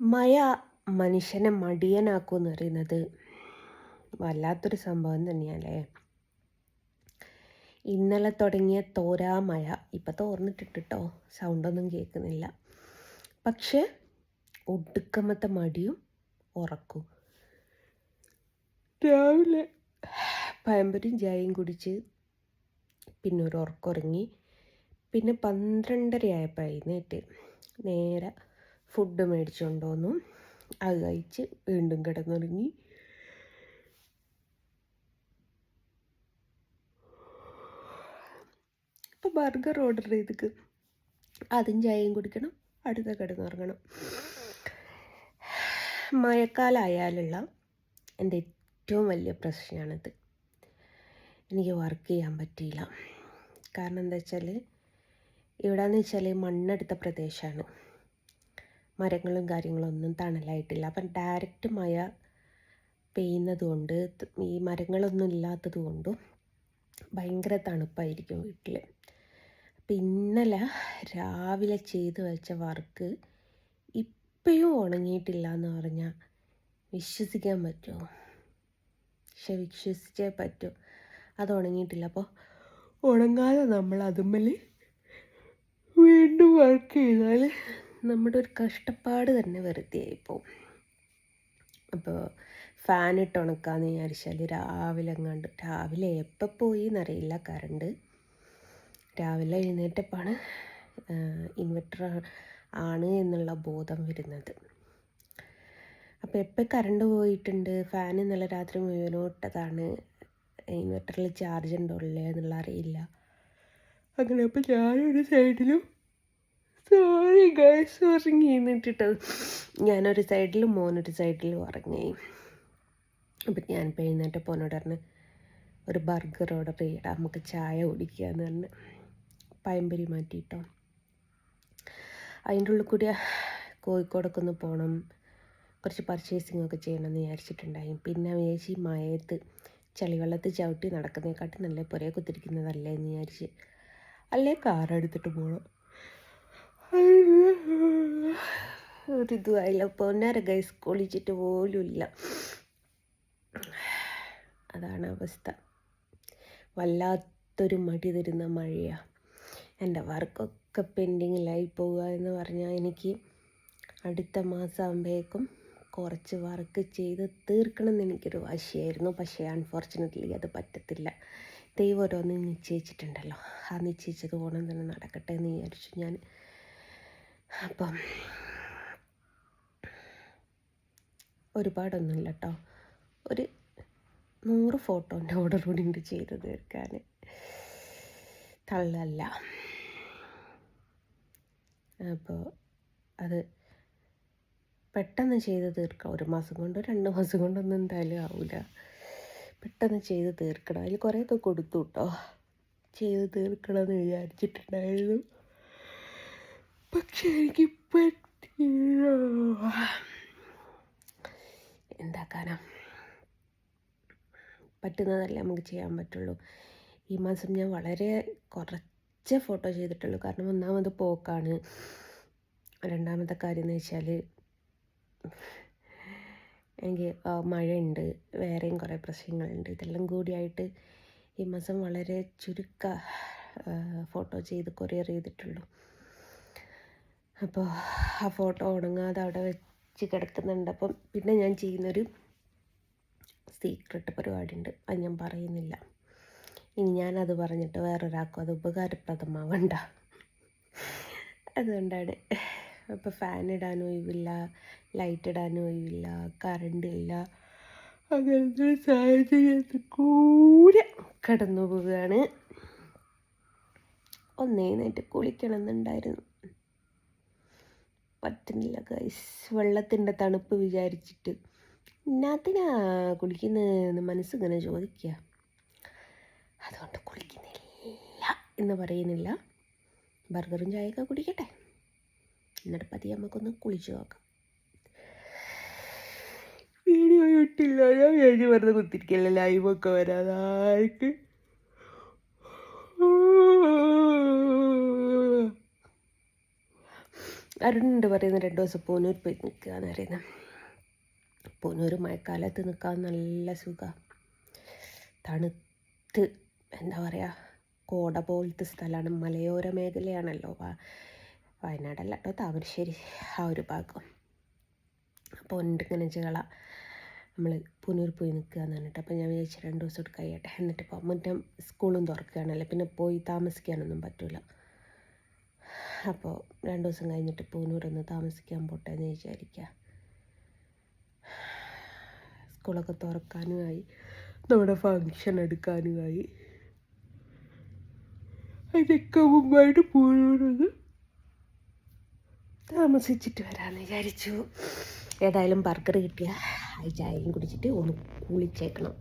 മഴ മനുഷ്യനെ മടിയനാക്കുമെന്ന് പറയുന്നത് വല്ലാത്തൊരു സംഭവം തന്നെയല്ലേ ഇന്നലെ തുടങ്ങിയ തോരാ മഴ ഇപ്പം തോർന്നിട്ടിട്ടോ സൗണ്ടൊന്നും കേൾക്കുന്നില്ല. പക്ഷെ ഒടുക്കമത്തെ മടിയും ഉറക്കും. രാവിലെ പയമ്പരും ചായയും കുടിച്ച് പിന്നെ ഒരു ഉറക്കുറങ്ങി. പിന്നെ പന്ത്രണ്ടര ആയപ്പോൾ എഴുന്നേറ്റ്. നേരെ ഫുഡ് മേടിച്ചുകൊണ്ട് വന്നു അത് കഴിച്ച് വീണ്ടും കിടന്നുറങ്ങി. ഇപ്പോൾ ബർഗർ ഓർഡർ ചെയ്തിക്ക്. അതും ചായയും കുടിക്കണം അടുത്ത കിടന്നുറങ്ങണം. മഴക്കാലമായാലുള്ള എന്റെ ഏറ്റവും വലിയ പ്രശ്നമാണിത്. എനിക്ക് വർക്ക് ചെയ്യാൻ പറ്റിയില്ല. കാരണം എന്താ വെച്ചാൽ ഇവിടെയെന്ന് വെച്ചാൽ മണ്ണെടുത്ത പ്രദേശമാണ് മരങ്ങളും കാര്യങ്ങളും ഒന്നും തണലായിട്ടില്ല. അപ്പം ഡയറക്റ്റ് മഴ പെയ്യുന്നത് കൊണ്ട് ഈ മരങ്ങളൊന്നും ഇല്ലാത്തത് കൊണ്ടും ഭയങ്കര തണുപ്പായിരിക്കും വീട്ടിൽ അപ്പം ഇന്നലെ രാവിലെ ചെയ്തു വെച്ച വർക്ക് ഇപ്പോഴും ഉണങ്ങിയിട്ടില്ല എന്ന് പറഞ്ഞാൽ വിശ്വസിക്കാൻ പറ്റുമോ? പക്ഷെ വിശ്വസിച്ചേ പറ്റൂ. അത് ഉണങ്ങിയിട്ടില്ല. അപ്പോൾ ഉണങ്ങാതെ നമ്മൾ അതുമ്മൽ വീണ്ടും വർക്ക് ചെയ്താൽ നമ്മുടെ ഒരു കഷ്ടപ്പാട് തന്നെ വെറുതെ ആയിപ്പോവും അപ്പോൾ ഫാൻ ഇട്ട് ഉണക്കാന്ന് വിചാരിച്ചാൽ രാവിലെ എങ്ങാണ്ട് രാവിലെ എപ്പോൾ പോയി എന്നറിയില്ല കറണ്ട് രാവിലെ എഴുന്നേറ്റപ്പാണ് ഇൻവെർട്ടർ ആണ് എന്നുള്ള ബോധം വരുന്നത്. അപ്പോൾ എപ്പോൾ കറണ്ട് പോയിട്ടുണ്ട് ഫാൻ ഇന്നലെ രാത്രി മുഴുവനോട്ടതാണ് ഇൻവെർട്ടറിൽ ചാർജ് ഉണ്ടോ ഇല്ലേ എന്നുള്ള അറിയില്ല. അങ്ങനെ അപ്പോൾ ഞാനൊരു സൈഡിലും സോറി ഗൈസ് ഉറങ്ങി എന്നിട്ടിട്ടത് ഞാനൊരു സൈഡിൽ മോനൊരു സൈഡിൽ ഉറങ്ങി. അപ്പം ഞാൻ എഴുന്നേറ്റ് പോനോട് പറഞ്ഞ് ഒരു ബർഗർ ഓർഡർ ചെയ്യടാ നമുക്ക് ചായ കുടിക്കുക എന്ന് പറഞ്ഞ് പയമ്പരി മാറ്റിയിട്ടോ. അതിന്റെ ഉള്ളിൽ കൂടി കോഴിക്കോടൊക്കെ ഒന്ന് പോകണം കുറച്ച് പർച്ചേസിംഗ് ഒക്കെ ചെയ്യണം എന്ന് വിചാരിച്ചിട്ടുണ്ടായി. പിന്നെ വിചാരിച്ച് ഈ മയത്ത് ചളിവെള്ളത്തിൽ ചവിട്ടി നടക്കുന്നതിനെക്കാട്ടി നല്ല പുരയെ കുത്തിരിക്കുന്നതല്ലേ എന്ന് വിചാരിച്ച്. അല്ലേ കാറെടുത്തിട്ട് പോകണം ഒരു ഇതുമായില്ല പൊന്നാര ഗൈസ് കൊളിച്ചിട്ട് പോലും ഇല്ല അതാണ് അവസ്ഥ. വല്ലാത്തൊരു മടി തരുന്ന മഴയാണ് എന്റെ വർക്കൊക്കെ പെൻഡിങ്ങിലായി പോവുക എന്ന് പറഞ്ഞാൽ എനിക്ക് അടുത്ത മാസം ആകുമ്പോഴേക്കും കുറച്ച് വർക്ക് ചെയ്ത് തീർക്കണം എന്ന് എനിക്കൊരു വാശിയായിരുന്നു. പക്ഷേ അൺഫോർച്ചുനേറ്റ്ലി അത് പറ്റത്തില്ല. ദൈവം ഓരോന്ന് നിശ്ചയിച്ചിട്ടുണ്ടല്ലോ. ആ നിശ്ചയിച്ചത് ഓണം തന്നെ നടക്കട്ടെ എന്ന് വിചാരിച്ചു ഞാൻ അപ്പം ഒരുപാടൊന്നുമില്ല കേട്ടോ ഒരു നൂറ് ഫോട്ടോന്റെ ഓർഡർ കൂടി ഉണ്ട് ചെയ്ത് തീർക്കാൻ. തള്ളല്ല. അപ്പോൾ അത് പെട്ടെന്ന് ചെയ്ത് തീർക്കാം. ഒരു മാസം കൊണ്ടോ രണ്ട് മാസം കൊണ്ടൊന്നും എന്തായാലും ആവില്ല പെട്ടെന്ന് ചെയ്ത് തീർക്കണം. അതിൽ കുറേയൊക്കെ കൊടുത്തു കേട്ടോ. ചെയ്ത് തീർക്കണം എന്ന് വിചാരിച്ചിട്ടുണ്ടായിരുന്നു. പക്ഷെ എനിക്ക് പറ്റില്ല എന്താക്കാനാ പറ്റുന്നതല്ലേ നമുക്ക് ചെയ്യാൻ പറ്റുള്ളൂ. ഈ മാസം ഞാൻ വളരെ കുറച്ച് ഫോട്ടോ ചെയ്തിട്ടുള്ളൂ. കാരണം ഒന്നാമത് പോക്കാണ്. രണ്ടാമത്തെ കാര്യം എന്ന് വെച്ചാൽ എനിക്ക് മഴയുണ്ട്. വേറെയും കുറേ പ്രശ്നങ്ങളുണ്ട്. ഇതെല്ലാം കൂടിയായിട്ട് ഈ മാസം വളരെ ചുരുക്ക ഫോട്ടോ ചെയ്ത് കൊറിയർ ചെയ്തിട്ടുള്ളൂ. അപ്പോൾ ആ ഫോട്ടോ ഉണങ്ങാതെ അവിടെ വെച്ച് കിടക്കുന്നുണ്ട്. അപ്പം പിന്നെ ഞാൻ ചെയ്യുന്നൊരു സീക്രട്ട് പരിപാടി ഉണ്ട് അത് ഞാൻ പറയുന്നില്ല. ഇനി ഞാനത് പറഞ്ഞിട്ട് വേറൊരാൾക്കും അത് ഉപകാരപ്രദമാവണ്ട. അതുകൊണ്ടാണ്. അപ്പോൾ ഫാൻ ഇടാൻ ഒഴിവില്ല ലൈറ്റ് ഇടാനും ഒഴിവില്ല കറണ്ട് ഇല്ല. അങ്ങനത്തെ സാഹചര്യത്തിൽ കൂടെ കടന്നു പോവുകയാണ് ഒന്നേന്നിട്ട് കുളിക്കണം എന്നുണ്ടായിരുന്നു പറ്റുന്നില്ല ഗൈസ് വെള്ളത്തിന്റെ തണുപ്പ് വിചാരിച്ചിട്ട്. എന്നാത്തിനാ കുളിക്കുന്നതെന്ന് മനസ്സിങ്ങനെ ചോദിക്കുക അതുകൊണ്ട് കുളിക്കുന്നില്ല എന്ന് പറയുന്നില്ല. ബർഗറും ചായയൊക്കെ കുടിക്കട്ടെ. എന്നിട്ട് പതി നമുക്കൊന്ന് കുളിച്ചു നോക്കാം. വീഡിയോ ഇട്ടില്ല. ഞാൻ വേണ്ടി വെറുതെ കുത്തിരിക്കല്ലേ ലൈവൊക്കെ വരാതായിട്ട്. അരുണുണ്ട് പറയുന്നത് രണ്ട് ദിവസം പൂനൂർ പോയി നിൽക്കുക എന്ന് പറയുന്നത്. പൂനൂർ മഴക്കാലത്ത് നിൽക്കാൻ നല്ല സുഖമാണ് തണുത്ത് എന്താ പറയുക കോട പോലത്തെ സ്ഥലമാണ്. മലയോര മേഖലയാണല്ലോ വയനാടല്ല കേട്ടോ താമരശ്ശേരി ആ ഒരു ഭാഗം. അപ്പോൾ ഇങ്ങനെ ചേള നമ്മൾ പുനൂർ പോയി നിൽക്കുക എന്ന് പറഞ്ഞിട്ട് അപ്പോൾ ഞാൻ വിചാരിച്ചു രണ്ട് ദിവസം കഴിയട്ടെ. എന്നിട്ട് ഇപ്പോൾ മറ്റേ സ്കൂളും തുറക്കുകയാണല്ലോ. പിന്നെ പോയി താമസിക്കാനൊന്നും പറ്റില്ല അപ്പോൾ രണ്ട് ദിവസം കഴിഞ്ഞിട്ട് പൂനൂരൊന്ന് താമസിക്കാൻ പോട്ടെ എന്ന് വിചാരിക്കുക സ്കൂളൊക്കെ തുറക്കാനുമായി നമ്മുടെ ഫങ്ഷൻ എടുക്കാനുമായി. അതിനൊക്കെ മുമ്പായിട്ട് പൂനൂരൊന്ന് താമസിച്ചിട്ട് വരാമെന്ന് വിചാരിച്ചു. ഏതായാലും ബർഗർ കിട്ടിയ ചായയും കുടിച്ചിട്ട് ഒന്ന് കുളിച്ചേക്കണം.